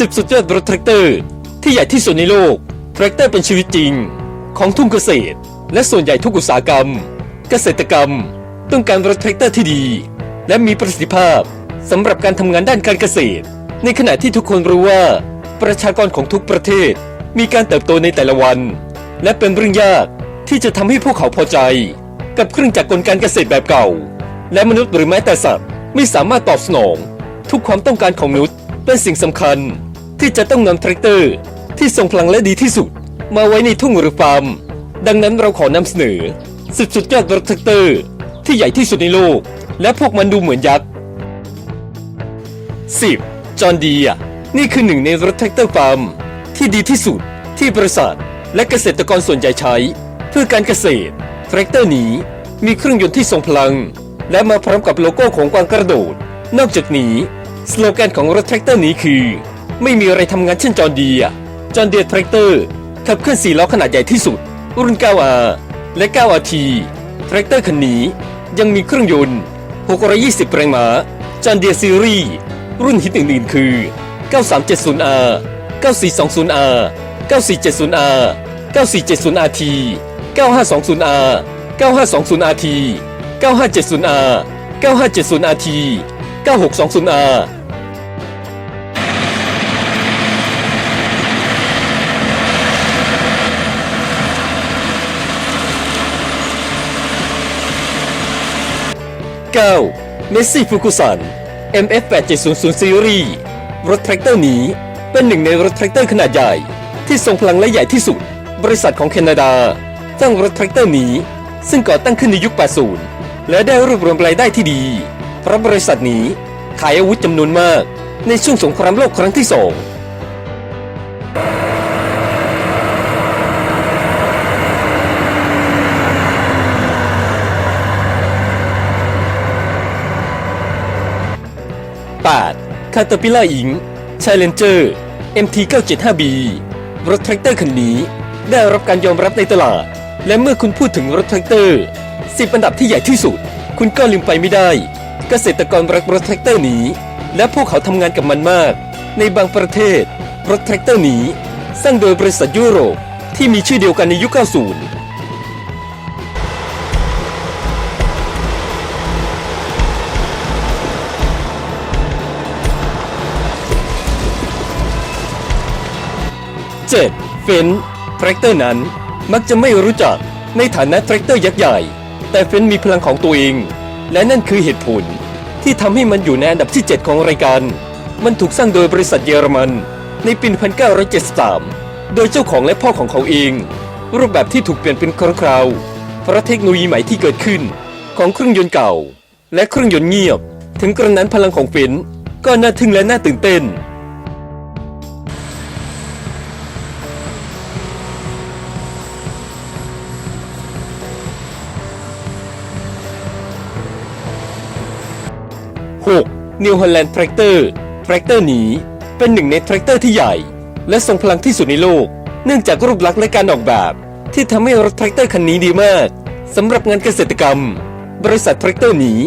สิบสุดยอดรถแทรกเตอร์ ที่ใหญ่ที่สุดในโลก แทรกเตอร์เป็นชีวิตจริง ของทุ่งเกษตร และส่วนใหญ่ทุกอุตสาหกรรม เกษตรกรรม ต้องการรถแทรกเตอร์ที่ดี และมีประสิทธิภาพสำหรับการทำงานด้านการเกษตร ในขณะที่ทุกคนรู้ว่า ประชากรของทุกประเทศ มีการเติบโตในแต่ละวัน และเป็นเรื่องยากที่จะทำให้พวกเขาพอใจ กับเครื่องจักรกลการเกษตรแบบเก่า และมนุษย์หรือแม้แต่สัตว์ไม่สามารถตอบสนอง ทุกความต้องการของมนุษย์เป็นสิ่งสำคัญ ที่จะต้องนำแทรกเตอร์ ที่ทรงพลังและดีที่สุด มาไว้ในทุ่งหรือฟาร์ม ดังนั้นเราขอนำเสนอสุดสุดยอดรถแทรกเตอร์ ที่ใหญ่ที่สุดในโลก และพวกมันดูเหมือนยักษ์ 10. จอห์นดีอะนี่คือหนึ่งในรถแทรกเตอร์ฟาร์ม ที่ดีที่สุด ที่บริษัทและเกษตรกรส่วนใหญ่ใช้ เพื่อการเกษตรแทรกเตอร์นี้มีเครื่องยนต์ที่ทรงพลัง และมาพร้อมกับโลโก้ของกวางกระโดด นอกจากนี้ สโลแกนของรถแทรกเตอร์นี้คือ ไม่มีอะไรทำงานเช่นจอห์นดีอะจอห์เดียแทรกเตอร์ขับเคลื่อนสี่ล้อขนาดใหญ่ที่สุด รุ่น 9R และ 9RT แทรกเตอร์คันนี้ยังมีเครื่องยนต์ 620 แรงม้าจอห์เดียซีรีส์รุ่นฮิตอื่นๆคือ 9370R 9420R 9470R 9470RT 9520R 9520RT 9570R 9570RT 9620R 9เมสซี่ฟูกุสัน MF8700 ซีรีส์รถแทรกเตอร์นี้เป็นหนึ่งในรถแทรกเตอร์ขนาดใหญ่ ที่ทรงพลังและใหญ่ที่สุด บริษัทของแคนาดาสร้างรถแทรกเตอร์นี้ ซึ่งก่อตั้งขึ้นในยุค 80 และได้รวบรวมรายได้ที่ดี เพราะบริษัทนี้ขายอาวุธจำนวนมาก ในช่วงสงครามโลกครั้งที่สอง 8. Caterpillar Inc. Challenger MT975B รถแทรกเตอร์คันนี้ ได้รับการยอมรับในตลาด และเมื่อคุณพูดถึงรถแทรกเตอร์10อันดับที่ใหญ่ที่สุด คุณก็ลืมไปไม่ได้ เกษตรกรรักรถแทรกเตอร์นี้ และพวกเขาทำงานกับมันมาก ในบางประเทศ รถแทรกเตอร์นี้ สร้างโดยบริษัทยุโรปที่มีชื่อเดียวกันในยุค 90 7. เฟนแทรกเตอร์นั้นมักจะไม่รู้จักในฐานะแทรกเตอร์ยักษ์ใหญ่ แต่เฟนมีพลังของตัวเอง และนั่นคือเหตุผล ที่ทำให้มันอยู่ในอันดับที่ 7 ของรายการ มันถูกสร้างโดยบริษัทเยอรมัน ในปี 1973 โดยเจ้าของและพ่อของเขาเอง รูปแบบที่ถูกเปลี่ยนเป็นครั้งคราวเพราะเทคโนโลยีใหม่ที่เกิดขึ้น ของเครื่องยนต์เก่า และเครื่องยนต์เงียบ ถึงกระนั้นพลังของเฟนก็น่าทึ่งและน่าตื่นเต้น 6. New Holland Tractor แทรกเตอร์นี้เป็นหนึ่งในแทรกเตอร์ที่ใหญ่ และทรงพลังที่สุดในโลก เนื่องจากรูปลักษณ์และการออกแบบ ที่ทำให้รถแทรกเตอร์คันนี้ดีมากสำหรับงานเกษตรกรรม บริษัทแทรกเตอร์นี้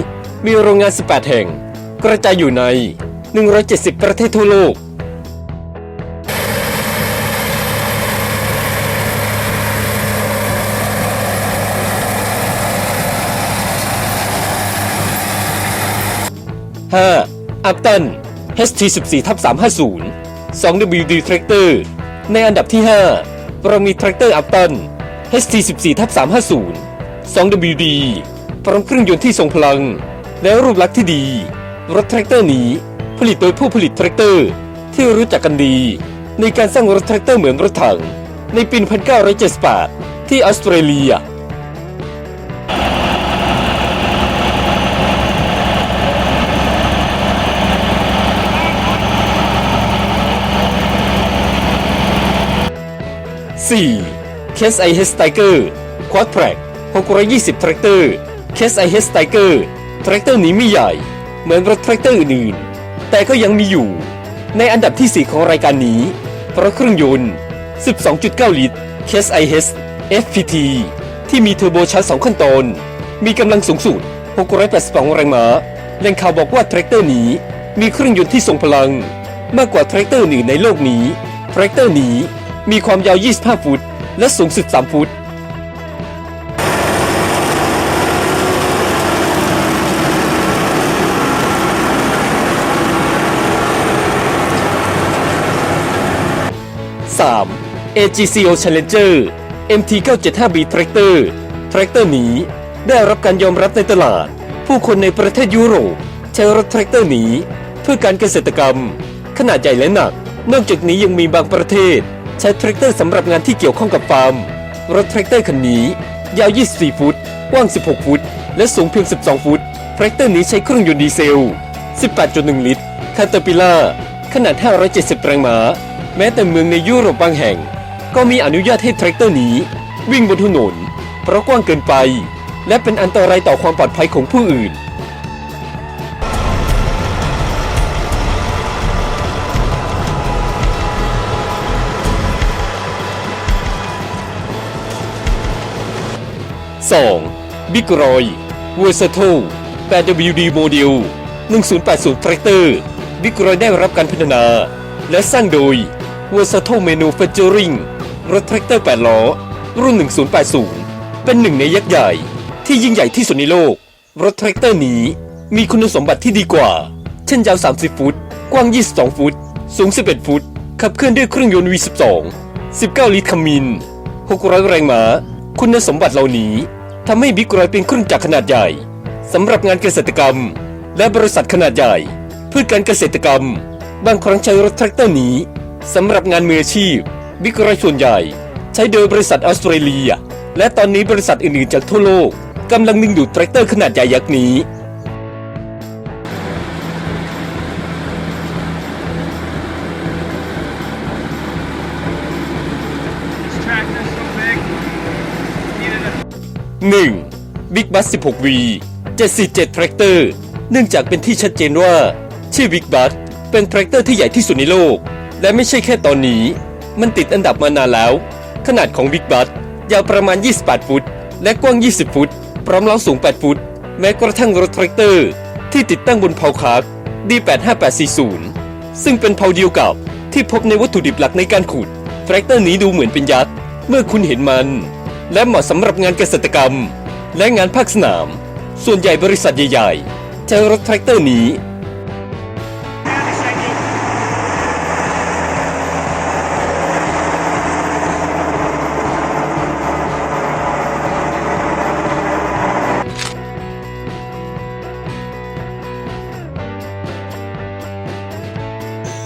มีโรงงาน 18 แห่ง กระจายอยู่ใน 170 ประเทศทั่วโลก 5. a p t o n HT14 ทับ350 2WD Tractor ในอันดับที่ 5 เรามี Tractor a p t o n HT14 ทับ350 2WD พร้อมเครื่องยนต์ที่ทรงพลัง และรูปลักษณ์ที่ดี รถแทรกเตอร์นี้ ผลิตโดยผู้ผลิตแทรกเตอร์ ที่รู้จักกันดี ในการสร้างรถแทรกเตอร์เหมือนรถถัง ในปี 1978 ที่ออสเตรเลีย 4. Case IH Tiger Quad Track 620 Tractor Case IH Tiger แทรกเตอร์นี้ไม่ใหญ่ เหมือนรถแทรกเตอร์อื่นๆแต่ก็ยังมีอยู่ ในอันดับที่ 4 ของรายการนี้ เพราะเครื่องยนต์ 12.9 ลิตร Case IH FPT ที่มีเทอร์โบชาร์จ2ขั้นตอน มีกำลังสูงสุด 682 แรงม้าแหล่งข่าวบอกว่าแทรกเตอร์นี้มีเครื่องยนต์ที่ทรงพลัง มากกว่าแทรกเตอร์อื่นในโลกนี้แทรกเตอร์นี้ มีความยาว 25 ฟุต และสูง13ฟุต 3. AGCO Challenger MT 975B Tractor แทรกเตอร์นี้ได้รับการยอมรับในตลาด ผู้คนในประเทศยุโรปใช้รถแทรกเตอร์นี้ เพื่อการเกษตรกรรม ขนาดใหญ่และหนัก นอกจากนี้ยังมีบางประเทศ ใช้แทรกเตอร์สำหรับงานที่เกี่ยวข้องกับฟาร์ม รถแทรกเตอร์คันนี้ ยาว 24 ฟุต กว้าง 16 ฟุต และสูงเพียง 12 ฟุต แทรกเตอร์นี้ใช้เครื่องยนต์ดีเซล 18.1 ลิตรคาเตอร์ปิล่าขนาด 570 แรงม้า แม้แต่เมืองในยุโรปบางแห่ง ก็มีอนุญาตให้แทรกเตอร์นี้ วิ่งบนถนน เพราะกว้างเกินไป และเป็นอันตรายต่อความปลอดภัยของผู้อื่น 2. Big Roy Versato 8WD Model 1080 Tractor Big Roy ได้รับการพัฒนา และสร้างโดย Versato Manufacturing รถแทรกเตอร์ 8 ล้อ รุ่น 1080 เป็นหนึ่งในยักษ์ใหญ่ที่ยิ่งใหญ่ที่สุดในโลก รถแทรกเตอร์นี้มีคุณสมบัติที่ดีกว่า เช่นยาว 30 ฟุต กว้าง 22 ฟุต สูง 11 ฟุต ขับเคลื่อนด้วยเครื่องยนต์ V12 19 ลิตรคามิน 600 แรงม้า คุณสมบัติเหล่านี้ ทำให้บิ๊กรอยเป็นเครื่องจักรขนาดใหญ่สำหรับงานเกษตรกรรม และบริษัทขนาดใหญ่เพื่อการเกษตรกรรม บางครั้งใช้รถแทรกเตอร์นี้สำหรับงานมืออาชีพ บิ๊กรอยส่วนใหญ่ ใช้โดยบริษัทออสเตรเลีย และตอนนี้บริษัทอื่นๆจากทั่วโลกกำลังดึงดูดแทรกเตอร์ขนาดใหญ่ยักษ์นี้ 1. Big Bus 16V 747 Tractor เนื่องจากเป็นที่ชัดเจนว่า ชื่อ Big Bus เป็นแทรกเตอร์ที่ใหญ่ที่สุดในโลก และไม่ใช่แค่ตอนนี้ มันติดอันดับมานานแล้ว ขนาดของ Big Bus ยาวประมาณ 28 ฟุต และกว้าง 20 ฟุต พร้อมล้อสูง 8 ฟุต แม้กระทั่งรถแทรกเตอร์ ที่ติดตั้งบนเพาคาร์ด D85840 ซึ่งเป็นเพาเดียวกับที่พบในวัตถุดิบหลักในการขุด แทรกเตอร์นี้ดูเหมือนเป็นยักษ์ เมื่อคุณเห็นมัน และเหมาะสำหรับงานเกษตรกรรม และงานภาคสนาม ส่วนใหญ่บริษัทใหญ่ๆใช้รถแทรกเตอร์นี้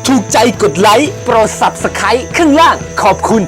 ถูกใจกดไลค์ โปรด Subscribe ข้างล่างขอบคุณ